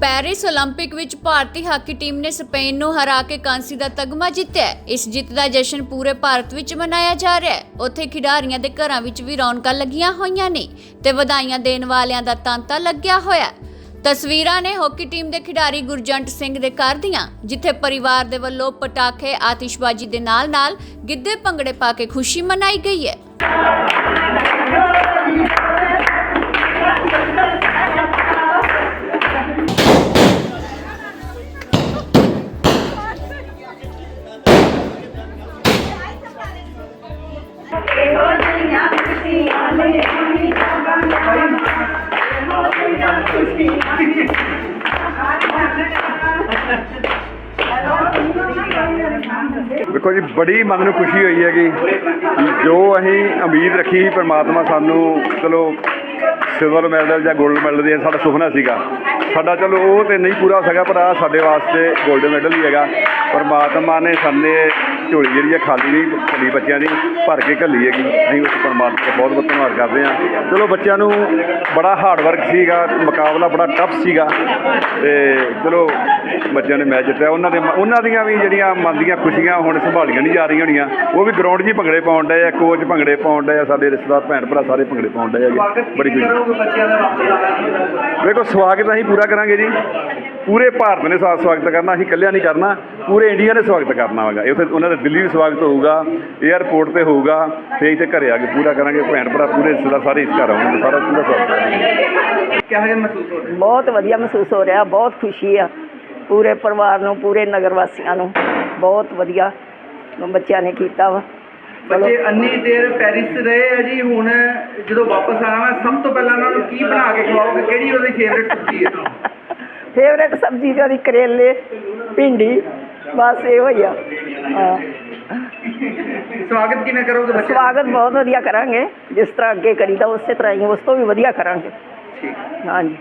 Paris 올림픽 ਵਿੱਚ ਭਾਰਤੀ hockey team ਨੇ ਸਪੇਨ ਨੂੰ ਹਰਾ ਕੇ ਕਾਂਸੀ ਦਾ ਤਗਮਾ ਜਿੱਤਿਆ ਹੈ। ਇਸ ਜਿੱਤ ਦਾ ਜਸ਼ਨ ਪੂਰੇ ਭਾਰਤ ਵਿੱਚ ਮਨਾਇਆ ਜਾ ਰਿਹਾ ਹੈ ਉੱਥੇ ਖਿਡਾਰੀਆਂ ਦੇ ਘਰਾਂ ਵਿੱਚ ਵੀ ਰੌਣਕਾਂ ਲੱਗੀਆਂ ਹੋਈਆਂ ਨੇ ਤੇ ਵਧਾਈਆਂ ਦੇਣ ਵਾਲਿਆਂ ਦਾ ਤਾਂਤਾ ਲੱਗਿਆ ਹੋਇਆ ਹੈ। ਤਸਵੀਰਾਂ ਨੇ ਹਾਕੀ ਟੀਮ ਦੇ ਖਿਡਾਰੀ ਗੁਰਜੰਟ ਸਿੰਘ ਦੇ ਘਰ ਦੀਆਂ ਜਿੱਥੇ ਪਰਿਵਾਰ ਦੇ ਵੱਲੋਂ ਪਟਾਕੇ ਆਤਿਸ਼ਬਾਜ਼ੀ ਦੇ ਨਾਲ-ਨਾਲ ਗਿੱਧੇ ਭੰਗੜੇ ਪਾ ਕੇ ਖੁਸ਼ੀ ਮਨਾਈ ਗਈ ਹੈ ਦੇਖੋ ਜੀ, ਬੜੀ ਮਨ ਨੂੰ ਖੁਸ਼ੀ ਹੋਈ ਹੈਗੀ ਜੋ ਅਸੀਂ ਉਮੀਦ ਰੱਖੀ ਸੀ ਪ੍ਰਮਾਤਮਾ ਸਾਨੂੰ, ਚਲੋ ਸਿਲਵਰ ਮੈਡਲ ਜਾਂ 골ਡ ਮੈਡਲ ਦੇ ਸਾਡਾ ਸੁਪਨਾ ਸੀਗਾ। ਸਾਡਾ ਚਲੋ ਉਹ ਤੇ ਨਹੀਂ ਪੂਰਾ ਹੋ ਸਕਿਆ, ਪਰ ਆ ਸਾਡੇ ਵਾਸਤੇ 골ਡ ਮੈਡਲ ਹੀ ਹੈਗਾ। ਪਰਮਾਤਮਾ ਨੇ ਸਾਡੇ ਝੋਲੀ ਜਿਹੜੀ ਹੈ ਖਾਲੀ ਨਹੀਂ ਭੱਲੀ ਬੱਚਿਆਂ ਦੀ ਭਰ ਕੇ ਘੱਲੀ ਹੈਗੀ। ਅਸੀਂ ਉਸ ਪਰਮਾਤਮਾ ਦਾ ਬਹੁਤ ਬਹੁਤ ਧੰਨਵਾਦ ਕਰਦੇ ਹਾਂ। ਚਲੋ ਬੱਚਿਆਂ ਨੂੰ ਬੜਾ ਹਾਰਡ ਵਰਕ ਸੀਗਾ ਮੁਕਾਬਲਾ ਬੜਾ ਟਫ ਸੀਗਾ। ਤੇ ਚਲੋ ਬੱਚਿਆਂ ਨੇ ਮੈਚ ਜਿੱਤਿਆ। ਉਹਨਾਂ ਦੇ ਉਹਨਾਂ ਦੀਆਂ ਵੀ ਜਿਹੜੀਆਂ ਮਨ ਦੀਆਂ ਖੁਸ਼ੀਆਂ ਹੁਣ ਸੰਭਾਲੀਆਂ ਨਹੀਂ ਜਾ ਰਹੀਆਂ ਹੋਣੀਆਂ। ਉਹ ਵੀ ਗਰਾਊਂਡ 'ਚ ਹੀ ਭੰਗੜੇ ਪਾਉਣ ਡਏ ਆ ਕੋਚ ਭੰਗੜੇ ਪਾਉਣ ਡਏ ਆ ਸਾਡੇ ਰਿਸ਼ਤੇਦਾਰ ਭੈਣ ਭਰਾ ਸਾਰੇ ਭੰਗੜੇ ਪਾਉਣ ਡਏ ਹੈਗੇ ਬੜੀ ਖੁਸ਼ੀ। ਵੇਖੋ ਸਵਾਗਤ ਅਸੀਂ ਪੂਰਾ ਕਰਾਂਗੇ ਜੀ। ਪੂਰੇ ਭਾਰਤ ਨੇ ਸਾ ਸਵਾਗਤ ਕਰਨਾ ਅਸੀਂ ਇਕੱਲਿਆਂ ਨਹੀਂ ਕਰਨਾ ਪੂਰੇ ਇੰਡੀਆ ਨੇ ਸਵਾਗਤ ਕਰਨਾ ਹੈਗਾ। ਇੱਥੇ ਉਹਨਾਂ ਦਾ ਦਿੱਲੀ ਵੀ ਸਵਾਗਤ ਹੋਊਗਾ 에ਅਰਪੋਰਟ ਤੇ ਹੋਊਗਾ ਫੇਰ ਇੱਥੇ ਘਰੇ ਆ ਕੇ ਪੂਰਾ ਕਰਾਂਗੇ ਭੈਣ ਭਰਾ ਪੂਰੇ ਰਿਸ਼ਤੇਦਾਰ ਸਾਰੇ ਇਸ ਘਰ ਆਉਣਗੇ ਸਾਰਾ ਪੂਰਾ ਸਵਾਗਤ ਕਰਾਂਗੇ। ਕਿਹੋ ਜਿਹਾ ਮਹਿਸੂਸ ਹੋ ਰਿਹਾ? ਬਹੁਤ ਵਧੀਆ ਮਹਿਸੂਸ ਹੋ ਰਿਹਾ ਬਹੁਤ ਖੁਸ਼ੀ ਆ ਪੂਰੇ ਪਰਿਵਾਰ ਨੂੰ ਪੂਰੇ ਨਗਰ ਵਾਸੀਆਂ ਨੂੰ ਬਹੁਤ ਵਧੀਆ ਬੱਚਿਆਂ ਨੇ ਕੀਤਾ ਵਾ। ਬੱਚੇ ਅੰਨੀ ਦੇਰ ਪੈਰਿਸ ਰਹੇ ਆ ਜੀ ਹੁਣ ਜਦੋਂ ਵਾਪਸ ਆਣਾ ਵਾ ਸਭ ਤੋਂ ਪਹਿਲਾਂ ਉਹਨਾਂ ਨੂੰ ਕੀ ਬਣਾ ਕੇ ਖਵਾਓਗੇ? ਕਿਹੜੀ ਉਹਦੀ ਫੇਵਰੇਟ ਸਬਜ਼ੀ ਹੈ? ਫੇਵਰੇਟ ਸਬਜ਼ੀ ਤੇ ਉਹਦੀ ਕਰੇਲੇ ਭਿੰਡੀ ਬਸ ਇਹੋ ਹੀ ਆ। ਹਾਂ। ਸਵਾਗਤ ਕਿਵੇਂ ਕਰੋਗੇ ਬੱਚੇ ਸਵਾਗਤ ਬਹੁਤ ਵਧੀਆ ਕਰਾਂਗੇ। ਜਿਸ ਤਰ੍ਹਾਂ ਅੱਗੇ ਕਰੀਦਾ ਉਸੇ ਤਰ੍ਹਾਂ ਹੀ ਉਸ ਤੋਂ ਵੀ ਵਧੀਆ ਕਰਾਂਗੇ। ਠੀਕ। ਹਾਂਜੀ।